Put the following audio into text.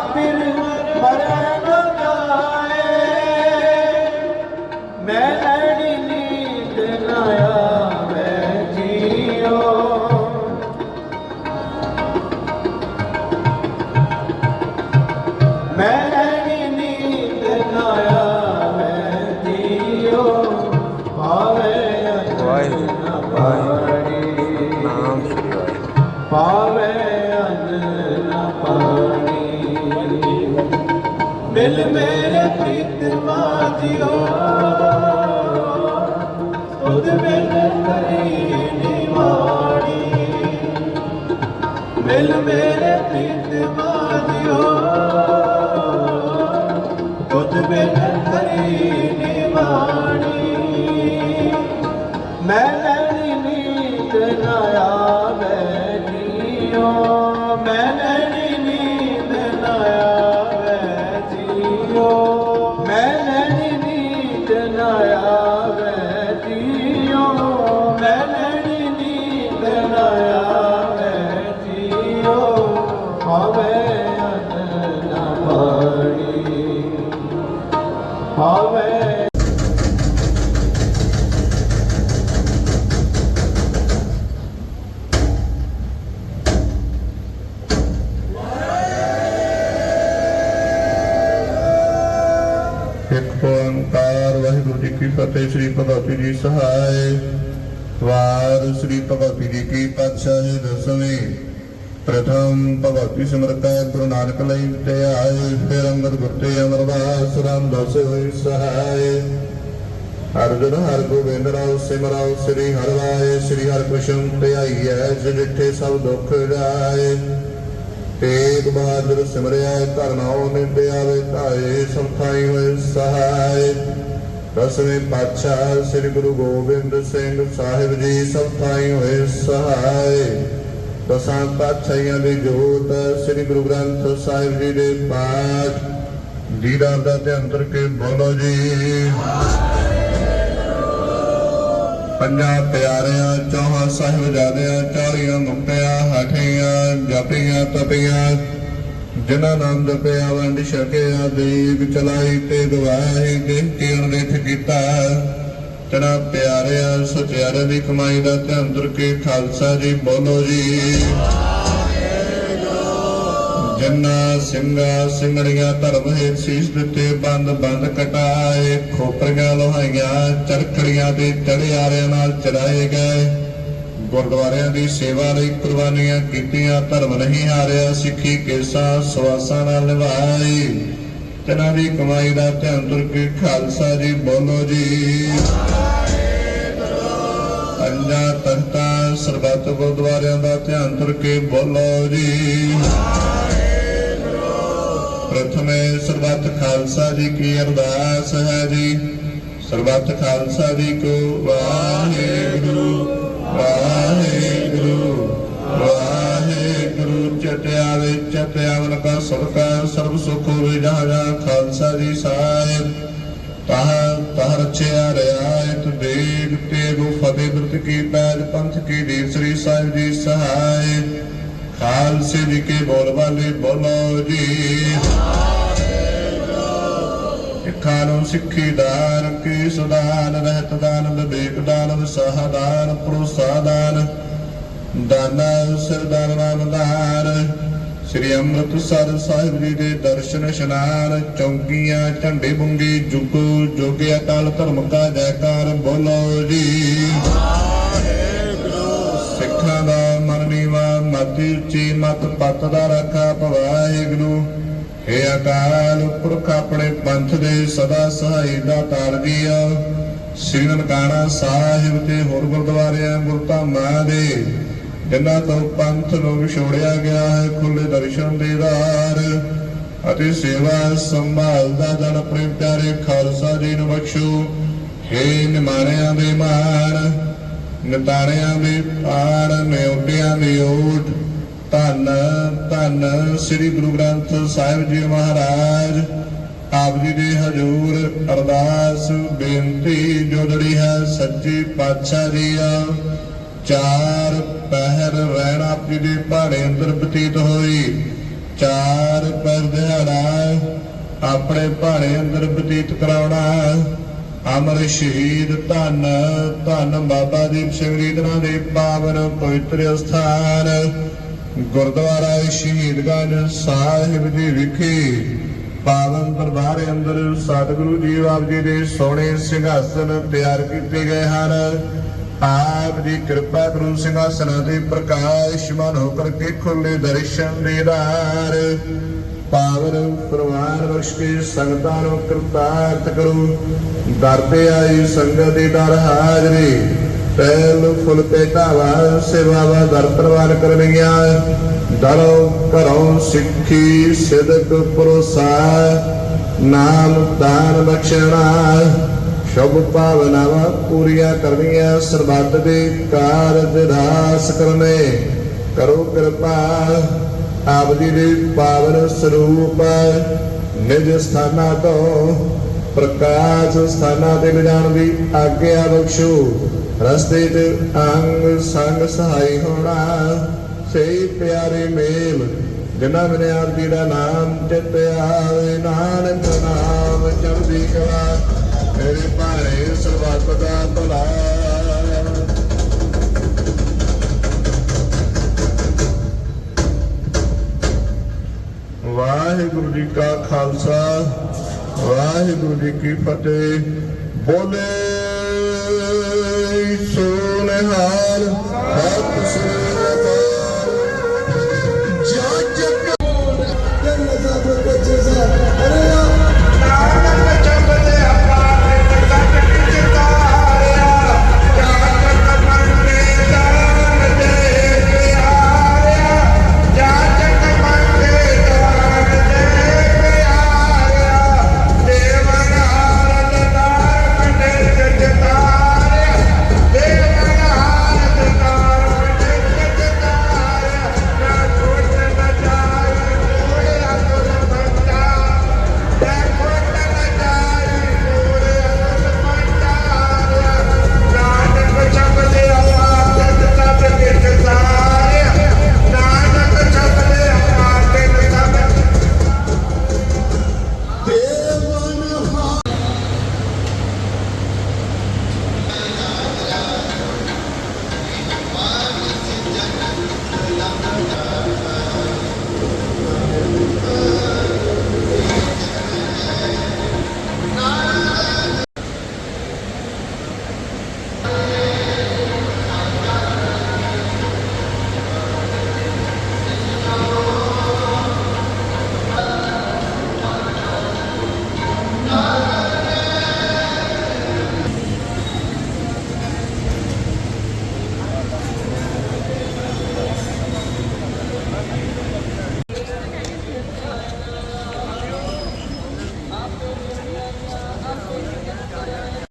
ਫਿਰ ਮਰਨ ਜਾਏ ਮੈਂ ਲੈਣੀ ਨੀਂਦ ਨਾ ਆਵੇ ਜੀਓ। ਮੈਂ ਲੈਣੀ ਨੀਂਦ ਨਾ ਆਵੇ ਜੀਓ। ਭਾਵੇ ਵਾਹਿਗੁਰੂ, ਵਾਹਿਗੁਰੂ। ਪਾਣੀ ਨਾਮ ਸ੍ਰੀ ਵਾਹਿਗੁਰੂ ਪਾਵੇ ਅੰਨ ਨਾ ਪਾਣੀ ਮਿਲ ਮੇਰੇ ਪ੍ਰੀਤਮਾ ਜੀਓ ਤੁਧ ਬਿਨ ਕਰੀ ਨਿਵਾਣੀ। ਮਿਲ ਮੇਰੇ ਪ੍ਰੀਤਮਾ ਜੀਓ ਤੁਧ ਬਿਨ ਕਰੀ ਨਿਵਾਣੀ। ਆਵੇ। ਇੱਕ ਓੰਕਾਰ ਵਾਹਿਗੁਰੂ ਜੀ ਕੀ ਫਤਿਹ, ਸ੍ਰੀ ਭਗਵਤੀ ਜੀ ਸਹਾਇ ਵਾਰ ਸ੍ਰੀ ਭਗਵਤੀ ਜੀ ਕੀ ਪਾਤਸ਼ਾਹੀ ਦਸਵੀਂ। ਪ੍ਰਥਮ ਭਗਵਤੀ ਸਿਮਰਤੈ ਗੁਰੂ ਨਾਨਕ ਲਈ ਤੇ ਆਏ ਫਿਰ ਅੰਗਦ ਗੁਰਤੇ ਅਮਰਦਾਸ ਰਾਮਦਾਸ ਹੋਈ ਸਹਾਇ ਅਰਜਨ ਹਰ ਗੋਬਿੰਦ ਰਾਉ ਸਿਮਰਾਉ ਸ੍ਰੀ ਹਰਿ ਸ੍ਰੀ ਹਰਿ ਕ੍ਰਿਸ਼ਨ ਧਿਆਈਐ ਜਿ ਡਿਠੇ ਸਭ ਦੁੱਖ ਜਾਏ ਤੇਗ ਬਹਾਦਰ ਸਿਮਰਿਆ ਧਰਨਾਉ ਨਿੰਦੇ ਆਵੇ ਧਾਏ ਸਭ ਹੋਏ ਸਹਾਏ ਦਸਵੇਂ ਪਾਤਸ਼ਾਹ ਸ੍ਰੀ ਗੁਰੂ ਗੋਬਿੰਦ ਸਿੰਘ ਸਾਹਿਬ ਜੀ ਸਭ ਹੋਏ ਸਹਾਏ ਦਸਾਂ ਪਾਤਸ਼ਾਹੀਆਂ ਦੀ ਜੋਤ ਸ੍ਰੀ ਗੁਰੂ ਗ੍ਰੰਥ ਸਾਹਿਬ ਜੀ ਦੇ ਪਾਠ ਦੀਦਾਰ ਦਾ ਧਿਆਨ ਕਰਕੇ ਬੋਲੋ ਜੀ। ਪੰਜਾਂ ਪਿਆਰਿਆਂ, ਚੌਹਾਂ ਸਾਹਿਬਜ਼ਾਦਿਆਂ, ਚਾਲੀਆਂ ਮੁਕਤਿਆਂ, ਹਠੀਆਂ, ਜਪੀਆਂ, ਤਪੀਆਂ, ਜਿਨ੍ਹਾਂ ਨਾਮ ਜਪਿਆ ਵੰਡ ਛਕਿਆ ਦੀਪ ਚਲਾਈ ਤੇ ਗਵਾਹੀ ਦੇਹ ਕੀ ਅਣਦੇਖ ਕੀਤਾ। ਤੇਰਾ ਪਿਆਰਿਆਂ ਸੁਚਿਆਰੇ ਦੀ ਕਮਾਈ ਦਾ ਧਿਆਨ ਦਰ ਕੇ ਖਾਲਸਾ ਜੀ ਬੋਲੋ ਜੀ। ਜੰਨਾ ਸਿੰਘਾ ਸਿੰਘੜੀਆਂ ਧਰਮ ਹੈ ਸੀਸ ਦਿੱਤੇ, ਬੰਦ ਬੰਦ ਕਟਾਏ, ਖੋਪਰੀਆਂ ਲੋਹਾਈਆਂ, ਚਰਖੜੀਆਂ ਤੇ ਚੜਿਆਰਿਆਂ ਨਾਲ ਚੜਾਏ ਗਏ। ਗੁਰਦੁਆਰਿਆਂ ਦੀ ਸੇਵਾ ਲਈ ਕੁਰਬਾਨੀਆਂ ਕੀਤੀਆਂ, ਧਰਮ ਨਹੀਂ ਹਾਰਿਆ, ਸਿੱਖੀ ਕੇਸਾਂ ਸਵਾਸਾਂ ਨਾਲ ਨਿਭਾਈ। ਤਨਾਂ ਦੀ ਕਮਾਈ ਦਾ ਧਿਆਨ ਤੁਰ ਕੇ ਖਾਲਸਾ ਜੀ ਬੋਲੋ ਜੀ। ਪੰਜਾਂ ਤਖਤਾਂ ਸਰਬੱਤ ਗੁਰਦੁਆਰਿਆਂ ਦਾ ਧਿਆਨ ਤੁਰ ਕੇ ਬੋਲੋ ਜੀ। ਪ੍ਰਥਮੇ ਸਰਬੱਤ ਖਾਲਸਾ ਜੀ ਕੀ ਅਰਦਾਸ ਹੈ ਜੀ। ਸਰਬੱਤ ਖਾਲਸਾ ਜੀ ਕੋ ਵਾਹਿਗੁਰੂ ਵਾਹਿਗੁਰੂ। ਵਾਹਿਗੁਰੂ ਚਟਿਆਵੇ ਚਟਿਆਵਨ ਕਾ ਸਬਕਾ ਸਰਬ ਸੁਖ ਹੋਵੇ ਜਹਾਂ ਖਾਲਸਾ ਜੀ ਸਾਹਿਬ। ਤਾਹ ਤਾਹ ਰਚਿਆ ਰਿਆਇਤ ਦੇਗ ਤੇਗੋ ਫਤਿਹ ਦਰਤ ਕੀ ਪੈਜ ਪੰਥ ਕੀ ਦੀਪ ਸ੍ਰੀ ਸਾਹਿਬ ਜੀ ਸਹਾਇ ਖਾਲਸੇ ਜੀ ਕੇ ਬੋਲ ਵਾਲੇ ਬੋਲੋ ਜੀ। ਸਿੱਖਾਂ ਨੂੰ ਸਿੱਖੀ ਦਾਨ, ਕੀ ਸੁਦਾਨ, ਰਹਿਤ ਦਾਨ ਵਿਵੇਕ ਦਾਨ ਵਿਸਾਹ ਦਾਨ। ਦਾਨ ਦਾਨਾ ਸਰਦਾਰ ਨਾਮ ਸ੍ਰੀ ਅੰਮ੍ਰਿਤਸਰ ਸਾਹਿਬ ਜੀ ਦੇ ਦਰਸ਼ਨ ਇਸ਼ਨਾਨ ਚੌਂਕੀਆਂ, ਝੰਡੇ ਬੁੰਗੀ, ਜੁਗੋ ਜੋਗਿਆ ਕਾਲ ਧਰਮ ਕਾ ਜੈਕਾਰ ਬੋਲੋ ਜੀ। ਸਿੱਖਾਂ ਦਾ ਮਨ ਮਤਿ ਉੱਚੀ ਮਤ ਪਤ ਦਾ ਰੱਖਾ ਭਵਾਹਿਗੁਰੂ ਏ ਅਕਾਲ ਪੁਰਖ ਆਪਣੇ ਪੰਥ ਦੇ ਸਦਾ ਸਹਾਈ ਦਾ ਤਾਰ ਜੀਆ ਸ੍ਰੀ ਨਨਕਾਣਾ ਸਾਹਿਬ ਤੇ ਹੋਰ ਗੁਰਦੁਆਰਿਆਂ ਗੁਰਧਾਮਾਂ ਦੇ ਜਿਨ੍ਹਾਂ ਤੋਂ ਪੰਥ ਨੂੰ ਵਿਛੋੜਿਆ ਗਿਆ ਹੈ ਖੁੱਲੇ ਦਰਸ਼ਨ ਦੇ ਦਾਰ ਅਤੇ ਸੇਵਾ ਸੰਭਾਲ ਦਾ ਜਨ ਪ੍ਰੇਮ ਪਿਆਰੇ ਖਾਲਸਾ ਜੀ ਨੂੰ ਬਖਸ਼ੋ। ਹੇ ਨਿਮਾਣਿਆਂ ਦੇ ਮਾਣ, ਨਿਤਾਣਿਆਂ ਦੇ ਪਾੜ ਨਿਉਟਿਆਂ ਦੀ ਓਟ। ਧੰਨ ਧੰਨ ਸ੍ਰੀ ਗੁਰੂ ਗ੍ਰੰਥ ਸਾਹਿਬ ਜੀ ਮਹਾਰਾਜ। ਆਪ ਜੀ ਦੇ ਹਜੂਰ ਅਰਦਾਸ ਬੇਨਤੀ ਜੋਦੜੀ ਹੈ ਸੱਚੀ ਪਾਤਸ਼ਾਹ ਜੀ ਆ। ਚਾਰ ਪਹਿਰ ਜੀ ਦੇ ਪਹਾੜੇ ਅੰਦਰ ਬਤੀਤ ਹੋਈ। ਚਾਰ ਪਰ ਦਿਹਾੜਾ ਆਪਣੇ ਭਾਣੇ ਅੰਦਰ ਬਤੀਤ ਕਰਾਉਣਾ। ਅਮਰ ਸ਼ਹੀਦ ਧੰਨ ਧੰਨ ਬਾਬਾ ਦੀਪ ਸਿੰਘ ਜੀ ਦੇ ਪਾਵਨ ਪਵਿੱਤਰ ਸਥਾਨ ਗੁਰਦੁਆਰਾ ਸ਼ਹੀਦਗੰਜ ਸਾਹਿਬ ਜੀ ਵਿਖੇ ਪਾਵਨ ਦਰਬਾਰ ਅੰਦਰ ਸਤਿਗੁਰੂ ਜੀ ਆਪ ਜੀ ਦੇ ਸੋਹਣੇ ਸਿੰਘਾਸਨ ਤਿਆਰ ਕੀਤੇ ਗਏ ਹਨ। ਆਪ ਦੀ ਕਿਰਪਾ ਕਰੋ ਸਿੰਘਾਸਨਾਂ ਦੇ ਪ੍ਰਕਾਸ਼ਮਾਨ ਹੋ ਕਰਕੇ ਖੁੱਲੇ ਦਰਸ਼ਨ ਦੇਦਾਰ ਪਾਵਨ ਪ੍ਰਵਾਨ ਬਖਸ਼ ਕੇ ਸੰਗਤਾਂ ਨੂੰ ਕਿਰਤਾਰਥ ਕਰੋ। ਦਰ ਤੇ ਆਈ ਸੰਗਤ ਦੇ ਦਰ ਹਾਜ਼ਰੀ। ਪਹਿਲ ਫੁੱਲ ਤੇ ਢਾਵਾ ਸੇਵਾਵਾ ਦਰ ਪ੍ਰਵਾਨ ਕਰਨੀਆਂ ਦਰੋਂ ਘਰੋਂ ਸਿੱਖੀ ਸਿਦਕ ਪਰੋਸਾ ਨਾਮ ਦਾਨ ਬਖਸ਼ਣਾ। ਸ਼ੁਭ ਭਾਵਨਾਵਾਂ ਪੂਰੀਆਂ ਕਰਨੀਆਂ ਸਰਬੱਤ ਦੇ ਕਾਰਜ ਰਾਸ ਕਰਨੇ ਕਰੋ ਕਿਰਪਾ ਆਪ ਜੀ ਦੇ ਪਾਵਨ ਸਰੂਪ ਨਿਜ ਸਥਾਨਾਂ ਤੋਂ, ਪ੍ਰਕਾਸ਼ ਸਥਾਨਾਂ ਤੇ ਲਿਜਾਣ ਦੀ ਆਗਿਆ ਬਖਸ਼ੋ। ਰਸਤੇ 'ਚ ਅੰਗ ਸੰਗ ਸਹਾਈ ਹੋਣਾ ਸਹੀ ਪਿਆਰੇ ਮੇਲ, ਜਿਨ੍ਹਾਂ ਮਨੇ ਆਪ ਜੀ ਦਾ ਨਾਮ ਚਿਤ ਆਵੇ ਨਾਨਕ ਨਾਮ ਚੜ੍ਹਦੀ ਕਲਾ ਮੇਰੇ ਭਾਣੇ ਸਰਬੱਤ ਦਾ ਭਲਾ। ਵਾਹਿਗੁਰੂ ਜੀ ਕਾ ਖਾਲਸਾ, ਵਾਹਿਗੁਰੂ ਜੀ ਕੀ ਫਤਿਹ। ਬੋਲੇ ਸੋਨਹਾਲ ਸਤਿ ਸ੍ਰੀ